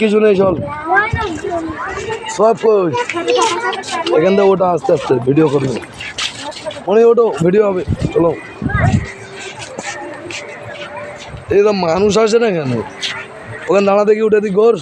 কিছু নেই, চল। সব এখান থেকে ওটা আস্তে আস্তে ভিডিও করবি মনে ওটো ভিডিও হবে। চলো। এই তো মানুষ আসে না কেন? ওখানে দাঁড়াতে কি উঠে দিক ঘর।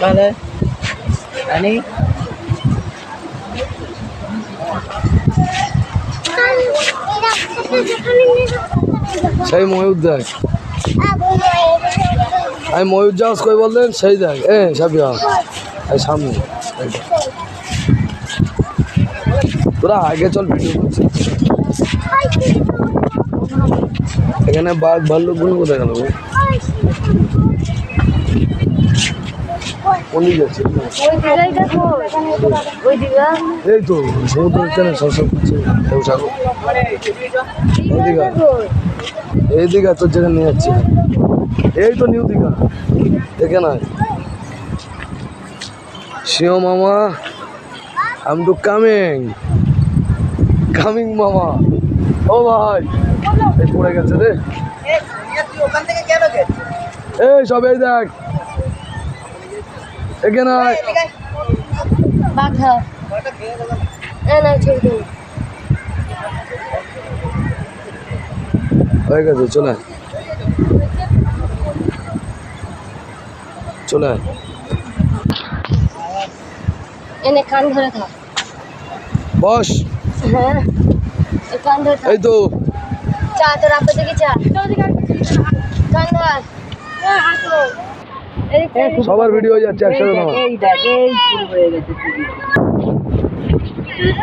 তাহলে आणि সেই ময়ূর দেখ আমি ময়ূর যাস কই বললেন? সেই দেখ এ সাবিয়া। এই সামনে। তোরা আগে চল ভিডিও করছি। এখানে বাঘ ভাল্লুকগুলো কোথায় গেল এই তো তোর যেখানে নিয়ে এই তো নিউ দেখে না সিও মামা, আম টু কামিং কামিং মামা। ও ভাই। পড়ে গেছে রে। এই সব এই দেখ। এখানে বাঘা। হয়ে গেছে চলে চলে এনে কান ধরে থাক। বস। এই কান ধরে তো চা। তোর আপে থেকে চা। সবার ভিডিও হয়ে যাচ্ছে একসাথে না এই দেখ এই শুরু হয়ে গেছে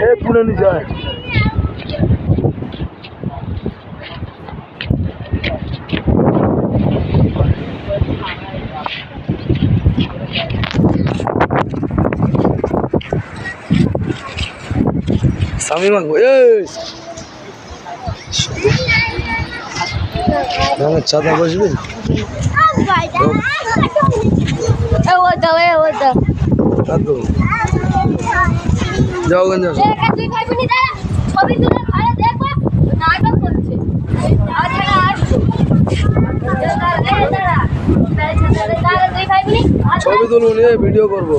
এই পুরে নিচে আয়। সামিমা গো এই ধানের ছাতা বসবি এ ও দাও এ ও দাও আর তো যাও গঞ্জ এ কা তুই খাইবি নি দাঁড়া ছবি তুলে ঘরে দেখব নাটক করছে আচ্ছা না আসছো দাঁড়া এ দাঁড়া দাঁড়া। দাঁড়া তুই খাইবি নি আচ্ছা ছবি তুলবো নিয়ে ভিডিও করব।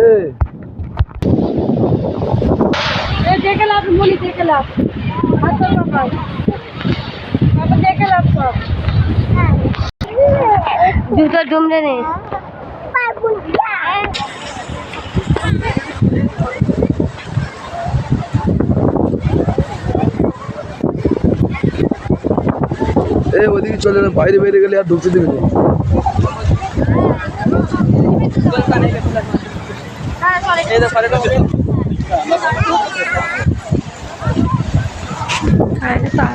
এই এ দেখে লাভ বলি দেখে লাভ হাত বাবা বাবা দেখে লাভ সব জুতো ডুমরে নেই এই ওদিকে চলে না বাইরে বাইরে গেলে আর ঢুকতে দিবি না ফলে আরে তার